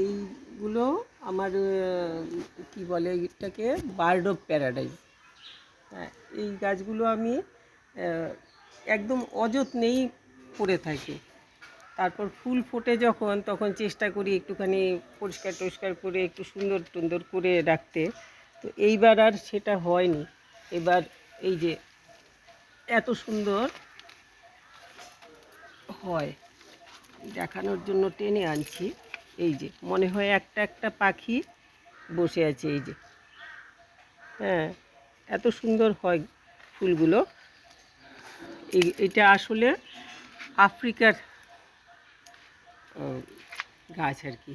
এইগুলো আমার কি বলে এটাকে, বার্ড অফ প্যারাডাইজ হ্যাঁ এই গাছগুলো আমি একদম অযত্নেই করে থাকি। তারপর ফুল ফোটে যখন, তখন চেষ্টা করি একটুখানি পরিষ্কার টরিষ্কার করে, একটু সুন্দর টুন্দর করে রাখতে। তো এইবার আর সেটা হয়নি। এবার এই যে এত সুন্দর হয়, দেখানোর জন্য টেনে আনছি। এই যে, মনে হয় একটা একটা পাখি বসে আছে, এই যে। হ্যাঁ এত সুন্দর হয় ফুলগুলো। এটা আসলে আফ্রিকার গাছ আর কি।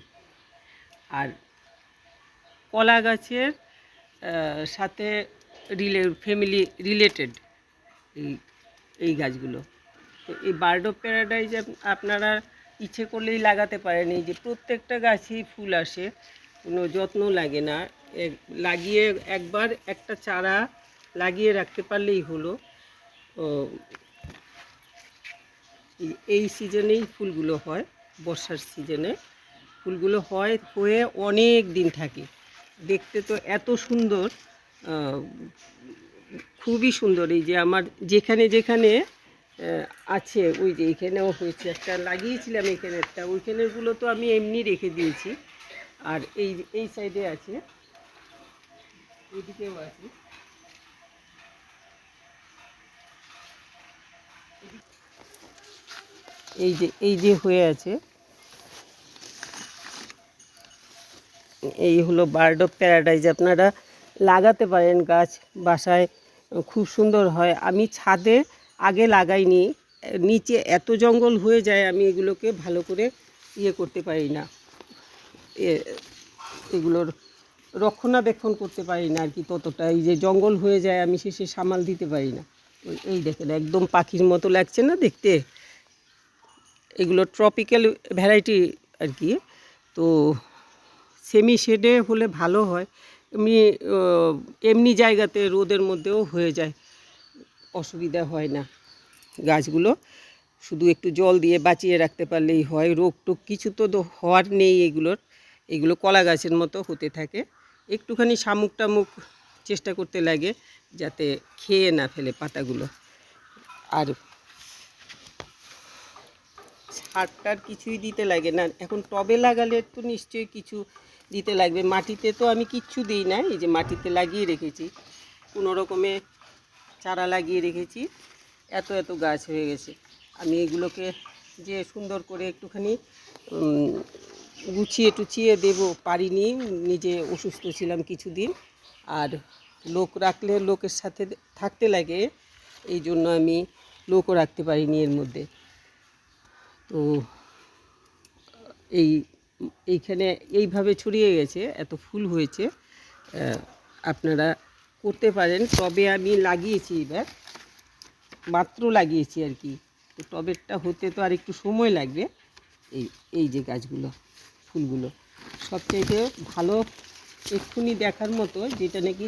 আর কলা গাছের সাথে রিলে ফ্যামিলি রিলেটেড এই এই গাছগুলো। তো এই বার্ড অফ প্যারাডাইজ আপনারা ইচ্ছে করলেই লাগাতে পারেন। যে প্রত্যেকটা গাছেই ফুল আসে, কোনো যত্ন লাগে না। লাগিয়ে একবার একটা চারা লাগিয়ে রাখতে পারলেই হলো। এই- সিজনেই ফুলগুলো হয়, বর্ষার সিজনে। ফুলগুলো হয়, হয়ে অনেক দিন থাকে। দেখতে তো এত সুন্দর খুবই সুন্দর। এই যে আমার যেখানে যেখানে আছে, ওই যে এখানেও হয়েছে, একটা লাগিয়েছিলাম এখানে একটা, ওইখানেরগুলো তো আমি এমনি রেখে দিয়েছি। আর এই এই সাইডে আছে, এদিকেও আছে। এই যে এই যে হয়ে আছে। এই হলো বার্ড অফ প্যারাডাইজ, আপনারা লাগাতে পারেন গাছ বাসায়, খুব সুন্দর হয়। আমি ছাদে আগে লাগাইনি। নিচে এত জঙ্গল হয়ে যায়, আমি এগুলোকে ভালো করে ইয়ে করতে পারি না। এগুলোর রক্ষণাবেক্ষণ করতে পারি না আর কি ততটা। এই যে জঙ্গল হয়ে যায়, আমি শেষে সামাল দিতে পারি না। এই দেখেন, একদম পাখির মতো লাগছে না দেখতে? এগুলো ট্রপিক্যাল ভ্যারাইটি আর কি। তো সেমি শেডে হলে ভালো হয়। এমনি এমনি জায়গাতে রোদের মধ্যেও হয়ে যায়। অসুবিধা হয় না। গাছগুলো শুধু একটু জল দিয়ে বাঁচিয়ে রাখতে পারলেই হয়। রোগ টোগ কিছু তো হওয়ার নেই এগুলোর। এগুলো কলা গাছের মতো হতে থাকে। একটুখানি শামুক টামুক চেষ্টা করতে লাগে যাতে খেয়ে না ফেলে পাতাগুলো। আর সারটার কিছুই দিতে লাগে না। এখন টবে লাগালে তো নিশ্চয়ই কিছু দিতে লাগবে। মাটিতে তো আমি কিচ্ছু দিই না। এই যে মাটিতে লাগিয়ে রেখেছি। কোনো রকমে চারা লাগিয়ে রেখেছি। এত এত গাছ হয়ে গেছে। আমি এগুলোকে যে সুন্দর করে একটুখানি গুছিয়ে টুচিয়ে দেবো পারিনি, নিজে অসুস্থ ছিলাম কিছুদিন। আর লোক রাখলে, লোকের সাথে থাকতে লাগে, এই জন্য আমি লোকও রাখতে পারিনি এর মধ্যে। তো, এই, এইখানে এইভাবে ছড়িয়ে গেছে, এত ফুল হয়েছে। আপনারা করতে পারেন তবে আমি লাগিয়েছি এবার। মাত্র লাগিয়েছি আর কি। তো টবেরটা হতে তো আর একটু সময় লাগবে। এই এই যে গাছগুলো, ফুলগুলো। সবচাইতে ভালো এক্ষুনি দেখার মতো, যেটা নাকি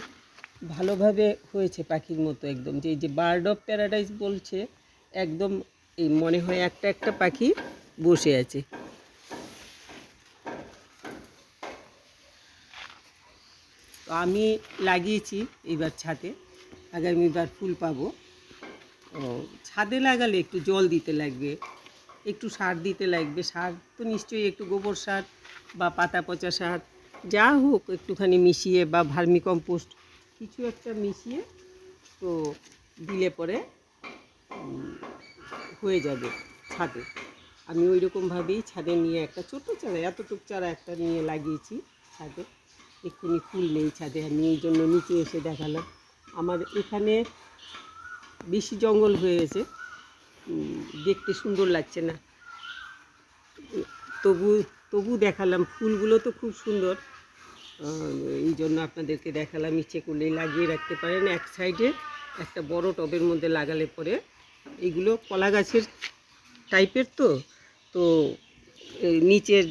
ভালোভাবে হয়েছে পাখির মতো একদম। যে যে বার্ড অফ প্যারাডাইস বলছে, একদম এই মনে হয় একটা একটা পাখি বসে আছে। তো আমি লাগিয়েছি এইবার ছাদে। আগামীবার ফুল পাবো। ও, ছাদে লাগালে একটু জল দিতে লাগবে, একটু সার দিতে লাগবে। সার তো নিশ্চয়ই একটু গোবর সার বা পাতা পচা সার, যা হোক একটুখানি মিশিয়ে বা ভার্মি কম্পোস্ট কিছু একটা মিশিয়ে তো দিলে পরে হয়ে যাবে ছাদে। আমি ওই রকমভাবেই ছাদে নিয়ে একটা ছোট্ট চারা, এতটুক চারা একটা নিয়ে লাগিয়েছি ছাদে। এক্ষুনি ফুল নেই ছাদে, আমি এই জন্য নিচে এসে দেখালাম। আমার এখানে বেশি জঙ্গল হয়ে গেছে। দেখতে সুন্দর লাগছে না। তবু তবু দেখালাম। ফুলগুলো তো খুব সুন্দর। এই জন্য আপনাদেরকে দেখালাম ইচ্ছে করলেই লাগিয়ে রাখতে পারেন। এক সাইডে একটা বড় টবের মধ্যে লাগালে পরে এগুলো কলা গাছের টাইপের তো? তো নিচের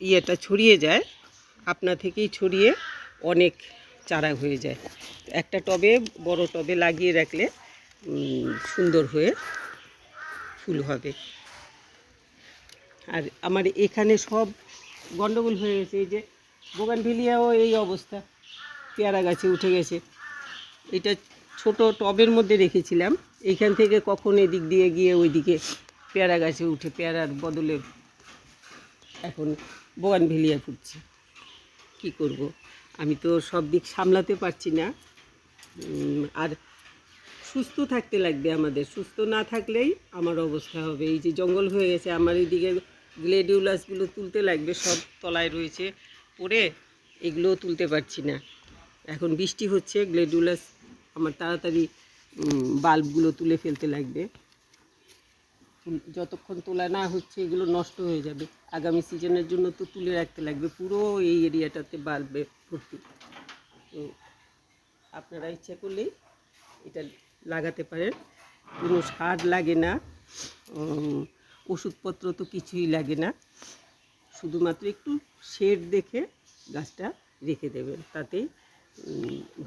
ইয়েটা ছড়িয়ে যায়। আপনা থেকেই ছড়িয়ে অনেক চারা হয়ে যায়। একটা টবে, বড় টবে লাগিয়ে রাখলে সুন্দর হয়ে ফুল হবে। আর আমার এখানে সব গন্ডগোল হয়ে গেছে। এই যে বোগানভিলিয়াও এই অবস্থা। পেয়ারা গাছে উঠে গেছে। এটা ছোট টবের মধ্যে রেখেছিলাম। এইখান থেকে কখন এদিক দিয়ে গিয়ে ওইদিকে পেয়ারা গাছে উঠে, পেয়ারার বদলে এখন বোগানভিলিয়া ফুটছে। কি করব? আমি তো সব দিক সামলাতে পারছি না। আর সুস্থ থাকতে লাগবে আমাদের। সুস্থ না থাকলেই আমার অবস্থা হবে। এই যে জঙ্গল হয়ে গেছে, আমার এইদিকে গ্লেডিউলাসগুলো তুলতে লাগবে, সব তলায় রয়েছে পড়ে, এগুলোও তুলতে পারছি না। এখন বৃষ্টি হচ্ছে, গ্লেডিউলাস আমার তাড়াতাড়ি বাল্বগুলো তুলে ফেলতে লাগবে। যতক্ষণ তোলা না হচ্ছে এগুলো নষ্ট হয়ে যাবে। আগামী সিজনের জন্য তো তুলে রাখতে লাগবে। পুরো এই এরিয়াটাতে বাল্বে ভর্তি তো আপনারা ইচ্ছা করলেই এটা লাগাতে পারেন। কোনো সার লাগে না। ওষুধপত্র তো কিছুই লাগে না। শুধুমাত্র একটু শেড দেখে গাছটা রেখে দেবেন। তাতেই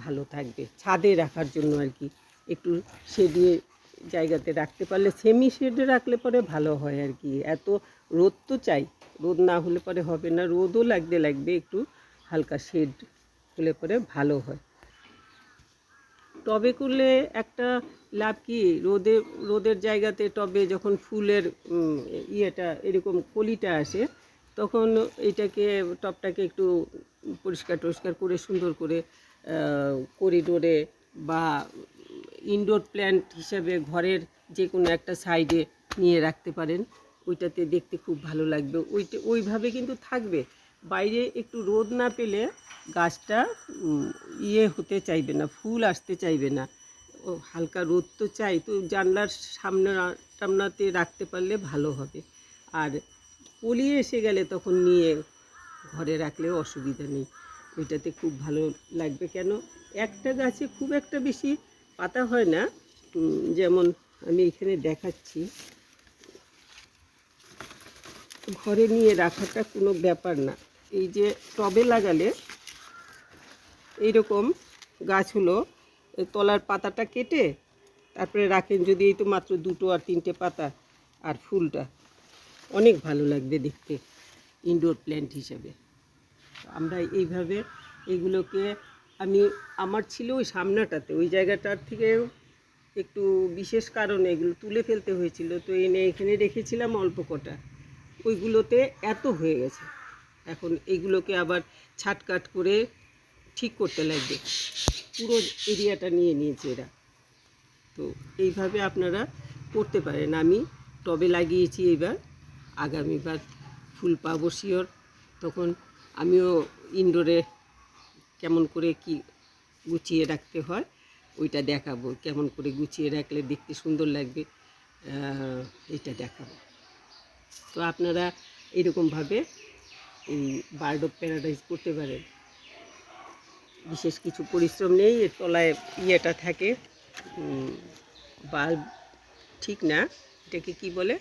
ভালো থাকবে। ছাদে রাখার জন্য আর কি। একটু শেডিয়ে জায়গাতে রাখতে পারলে সেমি শেডে রাখলে পরে ভালো হয় আর কি। এত রোদ তো চাই, রোদ না হলে পরে হবে না। রোদও লাগতে লাগবে, একটু হালকা শেড হলে পরে ভালো হয়। টবে করলে একটা লাভ কি? রোদে, রোদের জায়গাতে টবে যখন ফুলের ইয়েটা, এরকম কলিটা আসে, তখন এটাকে, টবটাকে একটু পরিষ্কার টরিষ্কার করে সুন্দর করে করিডোরে বা ইনডোর প্ল্যান্ট হিসাবে ঘরের যে কোনো একটা সাইডে নিয়ে রাখতে পারেন। ওইটাতে দেখতে খুব ভালো লাগবে। ওইটা, ওইভাবে কিন্তু থাকবে। বাইরে একটু রোদ না পেলে গাছটা ইয়ে হতে চাইবে না, ফুল আসতে চাইবে না। ও, হালকা রোদ তো চাই, তো জানলার সামনে টামনাতে রাখতে পারলে ভালো হবে। আর পলিয়ে এসে গেলে তখন নিয়ে ঘরে রাখলেও অসুবিধা নেই। ওইটাতে খুব ভালো লাগবে। কেন? একটা গাছে খুব একটা বেশি পাতা হয় না যেমন আমি এখানে দেখাচ্ছি। ঘরে নিয়ে রাখাটা কোনো ব্যাপার না। এই যে টবে লাগালে এইরকম গাছ হলো তলার পাতাটা কেটে তারপরে রাখেন যদি এই তো মাত্র দুটো আর তিনটে পাতা আর ফুলটা। অনেক ভালো লাগবে দেখতে ইনডোর প্ল্যান্ট হিসাবে। আমরা এইভাবে এগুলোকে আমি, আমার ছিল ওই সামনাটাতে, ওই জায়গাটার থেকে একটু বিশেষ কারণে এগুলো তুলে ফেলতে হয়েছিল। তো এনে এখানে রেখেছিলাম অল্প কটা। ওইগুলোতে এত হয়ে গেছে। এখন এইগুলোকে আবার ছাটকাট করে ঠিক করতে লাগবে। পুরো এরিয়াটা নিয়ে নিয়েছে এরা। তো এইভাবে আপনারা করতে পারেন। আমি টবে লাগিয়েছি এবার। আগামীবার ফুল পাবো শিওর। তখন আমিও ইনডোরে কেমন করে কি গুছিয়ে রাখতে হয়, ওইটা দেখাবো। কেমন করে গুছিয়ে রাখলে দেখতে সুন্দর লাগবে এটা দেখাবো। তো আপনারা এরকমভাবে এই বার্ড অফ প্যারাডাইজ করতে পারেন। বিশেষ কিছু পরিশ্রম নেই, এর তলায় ইয়েটা থাকে বাল্ব ঠিক না, এটাকে কি বলে?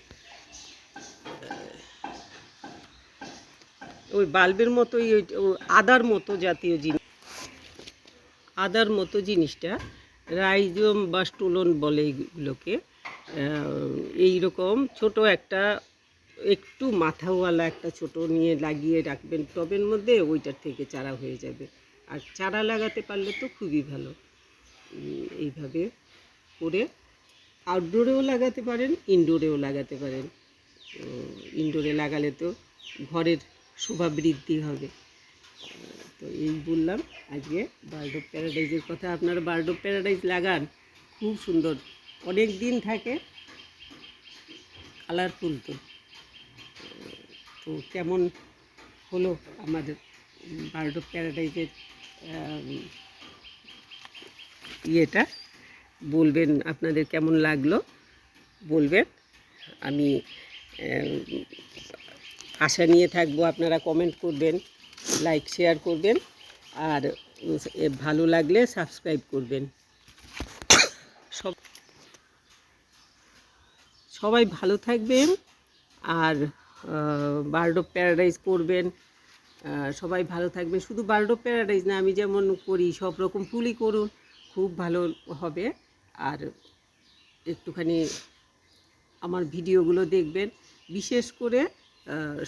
ওই বাল্বের মতোই, ওই আদার মতো জাতীয় জিনিস। আদার মতো জিনিসটা, রাইজোম বা স্টোলন বলে এইগুলোকে এই রকম ছোট একটা, একটু মাথাওয়ালা একটা ছোট নিয়ে লাগিয়ে রাখবেন, টবের মধ্যে ওইটার থেকে চারা হয়ে যাবে। আর চারা লাগাতে পারলে তো খুবই ভালো। এইভাবে করে আউটডোরেও লাগাতে পারেন ইনডোরেও লাগাতে পারেন। ইনডোরে লাগালে তো ঘরের শোভা বৃদ্ধি হবে। তো এই বললাম, আজকে বার্ড অফ প্যারাডাইজের কথা। আপনারা বার্ড অফ প্যারাডাইজ লাগান, খুব সুন্দর। অনেক দিন থাকে, কালারফুল তো। তো কেমন হলো আমাদের বার্ড অফ প্যারাডাইজের ইয়েটা? বলবেন আপনাদের কেমন লাগল? বলবেন। আমি আশা নিয়ে থাকব, আপনারা কমেন্ট করবেন। লাইক শেয়ার করবেন আর ভালো লাগলে সাবস্ক্রাইব করবেন। সব, সবাই ভালো থাকবেন আর বার্ড অফ প্যারাডাইজ করবেন। সবাই ভালো থাকবেন। শুধু বার্ড অফ প্যারাডাইজ না, আমি যেমন করি, সব রকম ফুলই করুন, খুব ভালো হবে। আর একটুখানি আমার ভিডিওগুলো দেখবেন। বিশেষ করে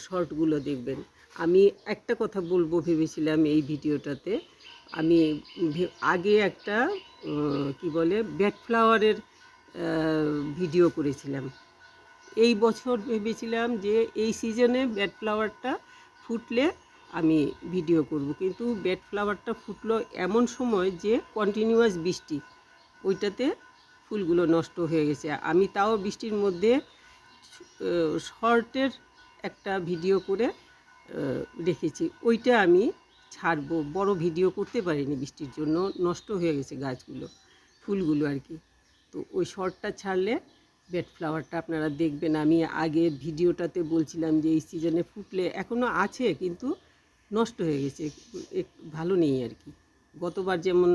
শর্টগুলো দেখবেন। আমি একটা কথা বলব ভেবেছিলাম এই ভিডিওটাতে। আমি আগে একটা কি বলে, ব্যাট ফ্লাওয়ারের ভিডিও করেছিলাম। এই বছর ভেবেছিলাম যে এই সিজনে ব্যাট ফ্লাওয়ারটা ফুটলে আমি ভিডিও করব। কিন্তু ব্যাট ফ্লাওয়ারটা ফুটলো এমন সময় যে কন্টিনিউয়াস বৃষ্টি, ওইটাতে ফুলগুলো নষ্ট হয়ে গেছে। আমি তাও বৃষ্টির মধ্যে শর্টের একটা ভিডিও করে রেখেছি। ওইটা আমি ছাড়বো। বড় ভিডিও করতে পারিনি বৃষ্টির জন্য। নষ্ট হয়ে গেছে গাছগুলো, ফুলগুলো আর কি। তো ওই শর্টটা ছাড়লে বেড ফ্লাওয়ারটা আপনারা দেখবেন। আমি আগে ভিডিওটাতে বলছিলাম যে এই সিজনে ফুটলে এখনও আছে কিন্তু নষ্ট হয়ে গেছে। ভালো নেই আর কি। গতবার যেমন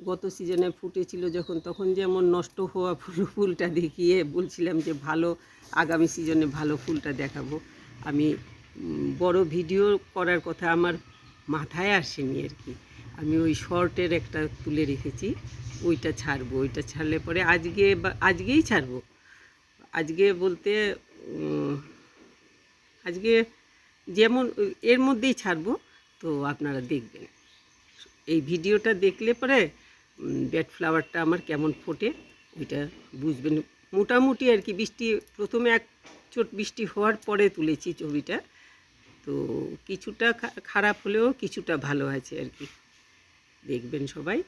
গত সিজনে ফুটেছিল যখন, তখন যেমন নষ্ট হওয়া ফুল, ফুলটা দেখিয়ে বলছিলাম যে ভালো, আগামী সিজনে ভালো ফুলটা দেখাবো। আমি বড় ভিডিও করার কথা আমার মাথায় আসেনি আর কি। আমি ওই শর্টের একটা তুলে রেখেছি, ওইটা ছাড়বো, ওইটা ছাড়লে পরে আজকে আজকেই ছাড়বো। আজকে বলতে আজকে যেমন, এর মধ্যেই ছাড়বো, তো আপনারা দেখবেন। এই ভিডিওটা দেখলে পরে ব্যাট ফ্লাওয়ারটা আমার কেমন ফোটে, ওইটা বুঝবেন মোটামুটি আর কি বৃষ্টি, প্রথমে এক চোট বৃষ্টি হওয়ার পরে তুলেছি ছবিটা। তো কিছুটা খারাপ হলেও কিছুটা ভালো আছে আর কি। দেখবেন সবাই।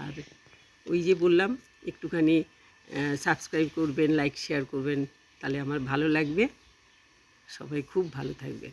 আর ওই যে বললাম, একটুখানি সাবস্ক্রাইব করবেন লাইক শেয়ার করবেন, তাহলে আমার ভালো লাগবে। সবাই খুব ভালো থাকবেন।